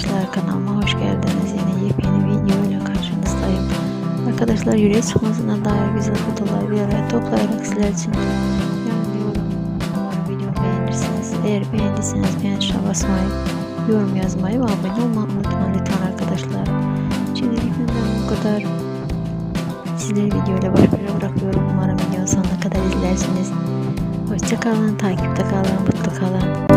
arkadaşlar kanalıma hoş geldiniz. Yine yepyeni video ile karşınızdayım. Arkadaşlar yüreğe çıkmasına dair güzel fotoğraflar bir araya toplayarak sizler için yayınlıyorum. Umarım videomu beğenirsiniz. Eğer beğendiyseniz beğen tuşuna basmayı, yorum yazmayı ve abone olmayı unutmayın lütfen arkadaşlar. Şimdilik benden bu kadar. Sizleri videoyla baş başa bırakıyorum. Umarım videonun sonuna kadar izlersiniz. Hoşçakalın, takipte kalın, mutlu kalın.